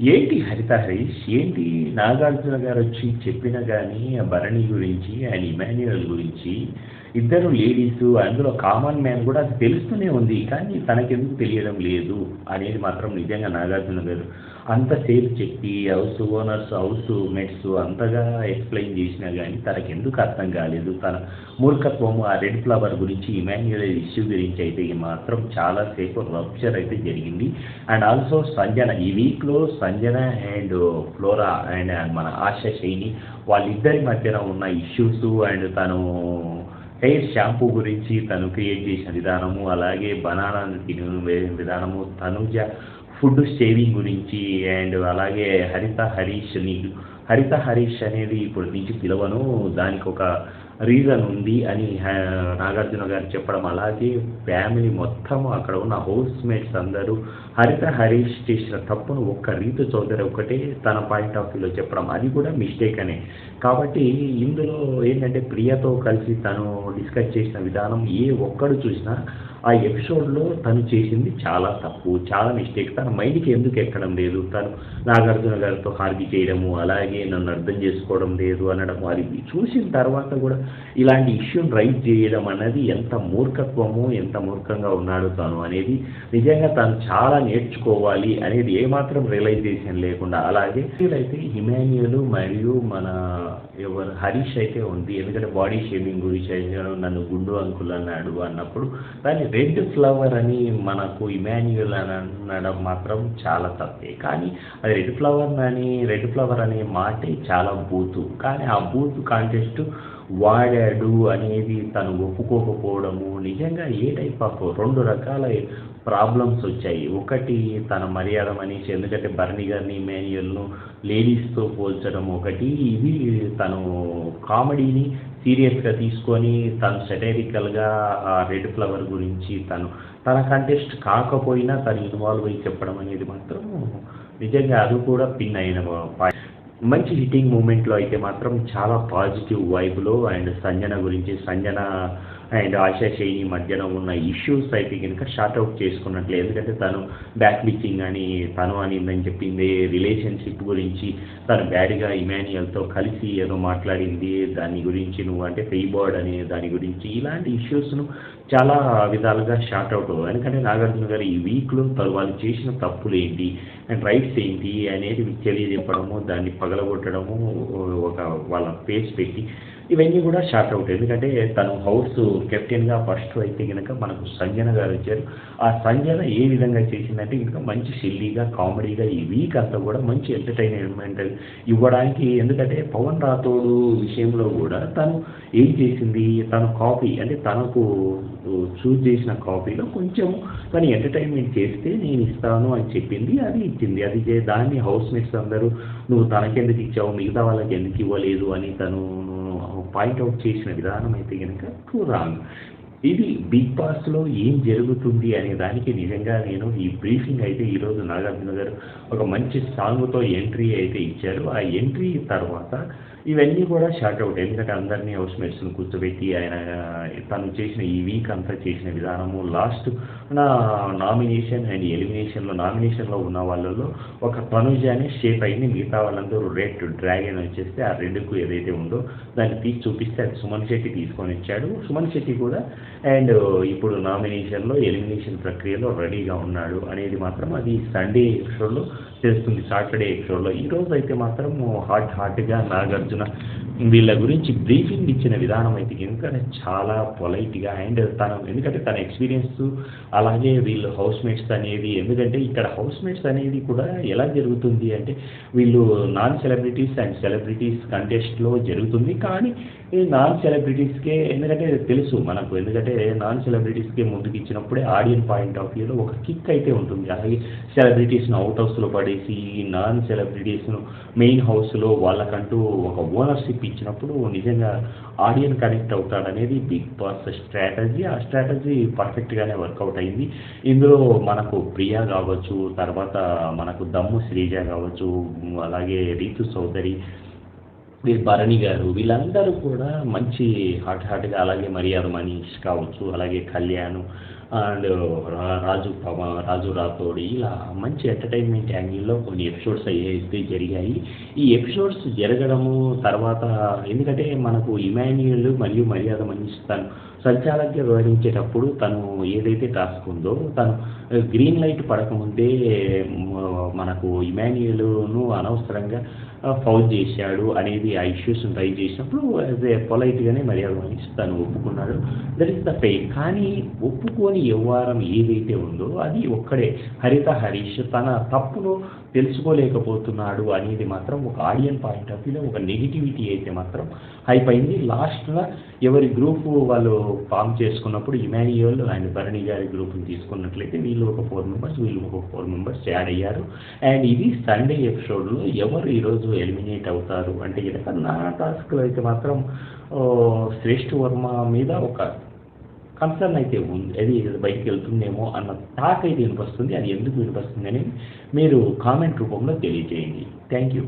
ఏంటి హరిత హరీష్? ఏంటి నాగార్జున గారు వచ్చి చెప్పినా కానీ ఆ భరణి గురించి అండ్ ఇమాన్యుయల్ గురించి ఇద్దరు లేడీస్ అందులో కామన్ మ్యాన్ కూడా అది తెలుస్తూనే ఉంది కానీ తనకెందుకు తెలియడం లేదు అనేది మాత్రం నిజంగా నాగార్జున గారు అంతసేపు చెప్పి హౌస్ ఓనర్స్ హౌస్ మేట్స్ అంతగా ఎక్స్ప్లెయిన్ చేసినా కానీ తనకెందుకు అర్థం కాలేదు. తన మూర్ఖత్వము ఆ రెడ్ ఫ్లవర్ గురించి ఇమాన్యుయల్ ఇష్యూ గురించి అయితే ఈ మాత్రం చాలాసేపు రప్చర్ అయితే జరిగింది. అండ్ ఆల్సో సంజన ఈ వీక్లో సంజన అండ్ ఫ్లోరా అండ్ మన ఆశ శైని వాళ్ళిద్దరి మధ్యన ఉన్న ఇష్యూస్ అండ్ తను హెయిర్ షాంపూ గురించి తను క్రియేట్ చేసిన విధానము అలాగే బనానాను తినే విధానము తనుజ ఫుడ్ సేవింగ్ గురించి అండ్ అలాగే హరిత హరీష్ నీకు హరిత హరీష్ అనేది ఇప్పుడు నుంచి పిలవను. దానికి ఒక రీజన్ ఉంది అని నాగార్జున గారు చెప్పడం. అలాగే ఫ్యామిలీ మొత్తం అక్కడ ఉన్న హౌస్ మేట్స్ అందరూ హరిత హరీష్ చేసిన తప్పును ఒక్క రీతు చౌదరి ఒకటే తన పాయింట్ ఆఫ్ వ్యూలో చెప్పడం. అది కూడా మిస్టేక్ అనే. కాబట్టి ఇందులో ఏంటంటే ప్రియతో కలిసి తను డిస్కస్ చేసిన విధానం ఏ ఒక్కడు చూసినా ఆ ఎపిసోడ్లో తను చేసింది చాలా తప్పు చాలా మిస్టేక్ తన మైండ్కి ఎందుకు ఎక్కడం లేదు? తను నాగార్జున గారితో హార్గి చేయడము అలాగే నన్ను అర్థం చేసుకోవడం లేదు అనడం అది చూసిన తర్వాత కూడా ఇలాంటి ఇష్యూని రైట్ చేయడం అన్నది ఎంత మూర్ఖత్వము ఎంత మూర్ఖంగా ఉన్నాడు తను అనేది నిజంగా తను చాలా నేర్చుకోవాలి అనేది ఏమాత్రం రియలైజేషన్ లేకుండా అలాగే అయితే హిమాన్యులు మరియు మన ఎవరు హరీష్ అయితే ఉంది. ఎందుకంటే బాడీ షేవింగ్ గురించి నన్ను గుండు అంకుల్ అన్నాడు అన్నప్పుడు దాన్ని రెడ్ ఫ్లవర్ అని మనకు ఇమాన్యుయల్ అని అనడం మాత్రం చాలా తప్పే. కానీ అది రెడ్ ఫ్లవర్ అని రెడ్ ఫ్లవర్ అనే మాటే చాలా బూతు. కానీ ఆ బూత్ కాంటెస్ట్ వాడాడు అనేది తను ఒప్పుకోకపోవడము నిజంగా ఏ టైప్ ఆఫ్ రెండు రకాల ప్రాబ్లమ్స్ వచ్చాయి. ఒకటి తన మర్యాద మనిషి ఎందుకంటే బర్ణి గారిని మాన్యువల్ను లేడీస్తో పోల్చడం ఒకటి. ఇది తను కామెడీని సీరియస్గా తీసుకొని తను సెటైరికల్గా ఆ రెడ్ ఫ్లవర్ గురించి తను తన కంటెస్ట్ కాకపోయినా తను ఇన్వాల్వ్ అయ్యి చెప్పడం అనేది మాత్రం నిజంగా అది కూడా పిన్ అయిన పాయింట్ మంచి హిట్టింగ్ మూమెంట్లో అయితే మాత్రం చాలా పాజిటివ్ వైబ్లో అండ్ సంజన గురించి సంజన అండ్ ఆశా శైని మధ్యన ఉన్న ఇష్యూస్ అయితే కనుక షార్ట్అవుట్ చేసుకున్నట్లే. ఎందుకంటే తను బ్యాక్ బిచ్చింగ్ అని తను అనిందని చెప్పింది. రిలేషన్షిప్ గురించి తను బ్యాడ్గా ఇమాన్యుయల్తో కలిసి ఏదో మాట్లాడింది. దాని గురించి నువ్వు అంటే ఫెయిబోర్డ్ అనే దాని గురించి ఇలాంటి ఇష్యూస్ను చాలా విధాలుగా షార్ట్ అవుట్ ఎందుకంటే నాగార్జున గారు ఈ వీక్లో వాళ్ళు చేసిన తప్పులు ఏంటి అండ్ రైట్స్ ఏంటి అనేది తెలియజెప్పడము దాన్ని పగలగొట్టడము ఒక వాళ్ళ ఫేస్ పెట్టి ఇవన్నీ కూడా షార్ట్ అవుట్. ఎందుకంటే తను హౌస్ కెప్టెన్గా ఫస్ట్ అయితే కనుక మనకు సంజన గారు వచ్చారు. ఆ సంజన ఏ విధంగా చేసిందంటే ఇంకా మంచి సిల్లీగా కామెడీగా ఈ వీక్ అంతా కూడా మంచి ఎంటర్టైన్మెంట్ ఇవ్వడానికి. ఎందుకంటే పవన్ రాథోడు విషయంలో కూడా తను ఏం చేసింది? తన కాపీ అంటే తనకు చూజ్ చేసిన కాపీలో కొంచెం తను ఎంటర్టైన్మెంట్ చేస్తే నేను ఇస్తాను అని చెప్పింది అది ఇచ్చింది. అది దాన్ని హౌస్ మేట్స్ అందరూ నువ్వు తనకెందుకు ఇచ్చావు? మిగతా వాళ్ళకి ఎందుకు ఇవ్వలేదు? అని తను పాయింట్అవుట్ చేసిన విధానం అయితే కనుక టూ రాంగ్ ఇది బిగ్ బాస్లో ఏం జరుగుతుంది అనే దానికి నిజంగా నేను ఈ బ్రీఫింగ్ అయితే ఈరోజు నాగార్జున గారు ఒక మంచి సాంగ్తో ఎంట్రీ అయితే ఇచ్చారు. ఆ ఎంట్రీ తర్వాత ఇవన్నీ కూడా షార్ట్ అవుట్ ఎందుకంటే అందరినీ హౌస్ మేట్స్ని కూర్చోబెట్టి ఆయన తను చేసిన ఈ వీక్ అంతా చేసిన విధానము లాస్ట్ నా నామినేషన్ అండ్ ఎలిమినేషన్లో నామినేషన్లో ఉన్న వాళ్ళలో ఒక తనుజ అనే షేప్ అయింది. మిగతా వాళ్ళందరూ రెడ్ డ్రాగన్ వచ్చేస్తే ఆ రెడ్కు ఏదైతే ఉందో దాన్ని తీసి చూపిస్తే అది సుమన్ శెట్టి తీసుకొని వచ్చాడు. సుమన్ శెట్టి కూడా అండ్ ఇప్పుడు నామినేషన్లో ఎలిమినేషన్ ప్రక్రియలో రెడీగా ఉన్నాడు. అనేది మాత్రం అది సండే షోలో చేస్తుంది సాటర్డే ఎపిసోడ్లో. ఈ రోజు అయితే మాత్రం హాట్ హాట్గా నాగార్జున వీళ్ళ గురించి బ్రీఫింగ్ ఇచ్చిన విధానం అయితే ఎందుకంటే చాలా పొలైట్గా అండ్ తన ఎందుకంటే తన ఎక్స్పీరియన్స్ అలాగే వీళ్ళు హౌస్ మేట్స్ అనేది ఎందుకంటే ఇక్కడ హౌస్ మేట్స్ అనేది కూడా ఎలా జరుగుతుంది అంటే వీళ్ళు నాన్ సెలబ్రిటీస్ అండ్ సెలబ్రిటీస్ కంటెస్ట్లో జరుగుతుంది. కానీ ఈ నాన్ సెలబ్రిటీస్కే ఎందుకంటే తెలుసు మనకు. ఎందుకంటే నాన్ సెలబ్రిటీస్కే ముందుకు ఇచ్చినప్పుడే ఆడియన్ పాయింట్ ఆఫ్ వ్యూలో ఒక కిక్ అయితే ఉంటుంది. అలాగే సెలబ్రిటీస్ను అవుట్ హౌస్లో పడేసి నాన్ సెలబ్రిటీస్ను మెయిన్ హౌస్లో వాళ్ళకంటూ ఒక ఓనర్షిప్ ఇచ్చినప్పుడు నిజంగా ఆడియన్ కనెక్ట్ అవుతాడనేది బిగ్ బాస్ స్ట్రాటజీ ఆ స్ట్రాటజీ పర్ఫెక్ట్గానే వర్కౌట్ అయింది. ఇందులో మనకు ప్రియా కావచ్చు తర్వాత మనకు దమ్ము శ్రీజ కావచ్చు అలాగే రీతు చౌదరి వీరు భరణి గారు. వీళ్ళందరూ కూడా మంచి హాట్ హాట్గా అలాగే మర్యాద మనీష్ కావచ్చు అలాగే కళ్యాణ్ అండ్ రాజు పవన్ రాజు రాథోడ్ ఇలా మంచి ఎంటర్టైన్మెంట్ యాంగిల్లో కొన్ని ఎపిసోడ్స్ అయితే జరిగాయి. ఈ ఎపిసోడ్స్ జరగడము తర్వాత ఎందుకంటే మనకు ఇమాన్యుయల్ మరియు మర్యాద మనిషి తను సంచాలకుగా వ్యవహరించేటప్పుడు తను ఏదైతే టాస్క్ ఉందో తను గ్రీన్ లైట్ పడకముందే మనకు ఇమాన్యుయల్ను అనవసరంగా ఫౌల్ చేశాడు అనేది ఆ ఇష్యూస్ ట్రై చేసినప్పుడు యాజ్ పొలైట్గానే మర్యాద వహించి తను ఒప్పుకున్నాడు. దట్ ఈస్ ద పే కానీ ఒప్పుకోని వ్యవహారం ఏదైతే ఉందో అది ఒక్కడే. హరిత హరీష్ తన తప్పును తెలుసుకోలేకపోతున్నాడు అనేది మాత్రం ఒక ఆడియన్ పాయింట్ ఆఫ్ వ్యూలో ఒక నెగిటివిటీ అయితే మాత్రం హైప్ అయింది లాస్ట్లో ఎవరి గ్రూప్ వాళ్ళు ఫామ్ చేసుకున్నప్పుడు ఇమాన్యుయల్ అండ్ భరణి గారి గ్రూప్ని తీసుకున్నట్లయితే వీళ్ళు ఒక ఫోర్ మెంబర్స్ వీళ్ళు ఒక ఫోర్ మెంబర్స్ యాడ్ అయ్యారు. అండ్ ఇది సండే ఎపిసోడ్లో ఎవరు ఈరోజు ఎలిమినేట్ అవుతారు. అంటే కనుక నా టాస్క్లో అయితే మాత్రం శ్రేష్ఠ వర్మ మీద ఒక కన్సర్న్ అయితే ఉంది. అది బయటికి వెళ్తుందేమో అన్న టాక్ అయితే వినిపిస్తుంది. అది ఎందుకు వినిపిస్తుంది అని మీరు కామెంట్ రూపంలో తెలియజేయండి. Thank you